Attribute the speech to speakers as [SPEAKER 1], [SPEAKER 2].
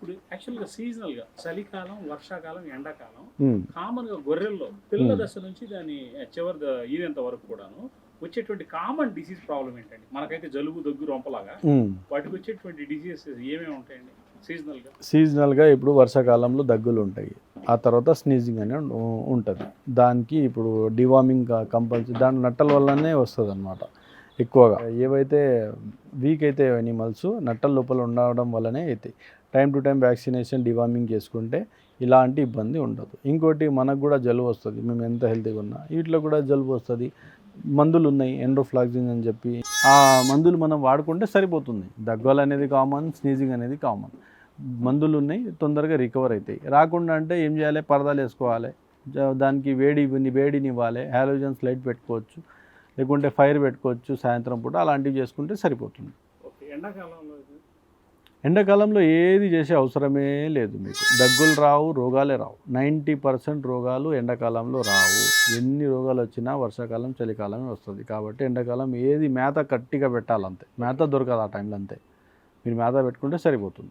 [SPEAKER 1] ఇప్పుడు యాక్చువల్గా సీజనల్గా చలికాలం వర్షాకాలం ఎండాకాలం కామన్గా గొర్రెల్లో పిల్ల
[SPEAKER 2] Hmm.
[SPEAKER 1] దశ నుంచి దాని చివరి ఈనేంత వరకు కూడాను వచ్చేటువంటి కామన్ డిసీజ్ ప్రాబ్లం ఏంటండి? మనకైతే జలుబు దగ్గు రొంపలాగా
[SPEAKER 2] ఉమ్.
[SPEAKER 1] వాటికి వచ్చేటువంటి డిసీజెస్ ఏమేమి ఉంటాయండి? సీజనల్గా
[SPEAKER 2] సీజనల్గా ఇప్పుడు వర్షాకాలంలో దగ్గులు ఉంటాయి. ఆ తర్వాత స్నీజింగ్ అని ఉంటుంది. దానికి ఇప్పుడు డివార్మింగ్ కంపల్సరీ దాని నట్టల వల్లనే వస్తుంది అనమాట ఎక్కువగా. ఏవైతే వీక్ అయితే ఎనిమల్స్ నట్టల లోపల ఉండడం వల్లనే అవుతాయి time to time vaccination deworming చేసుకుంటే ఇలాంటి ఇబ్బంది ఉండదు. ఇంకోటి మనకు కూడా జలుబు వస్తుంది. మేము ఎంత హెల్తీగా ఉన్నా వీటిలో కూడా జలుబు వస్తుంది. మందులు ఉన్నాయి ఎండ్రోఫ్లాక్సిన్ అని చెప్పి. ఆ మందులు మనం వాడుకుంటే సరిపోతుంది. దగ్గలు అనేది కామన్ స్నీజింగ్ అనేది కామన్ మందులు ఉన్నాయి తొందరగా రికవర్ అవుతాయి రాకుండా అంటే ఏం చేయాలి? పరదాలు వేసుకోవాలి. జ- దానికి వేడి వేడిని ఇవ్వాలి. హాలోజన్స్ లైట్ పెట్టుకోవచ్చు. లేకుంటే ఫైర్ పెట్టుకోవచ్చు సాయంత్రం పూట అలాంటివి చేసుకుంటే సరిపోతుంది. ఎండాకాలంలో ఏది చేసే అవసరమే లేదు మీకు. దగ్గులు రావు రోగాలే రావు. నైంటీ పర్సెంట్ రోగాలు ఎండాకాలంలో రావు. ఎన్ని రోగాలు వచ్చినా వర్షాకాలం చలికాలమే వస్తుంది. కాబట్టి ఎండాకాలం ఏది మేత గట్టిగా పెట్టాలంతే. మేత దొరకదు ఆ టైంలో అంతే. మీరు మేత పెట్టుకుంటే సరిపోతుంది.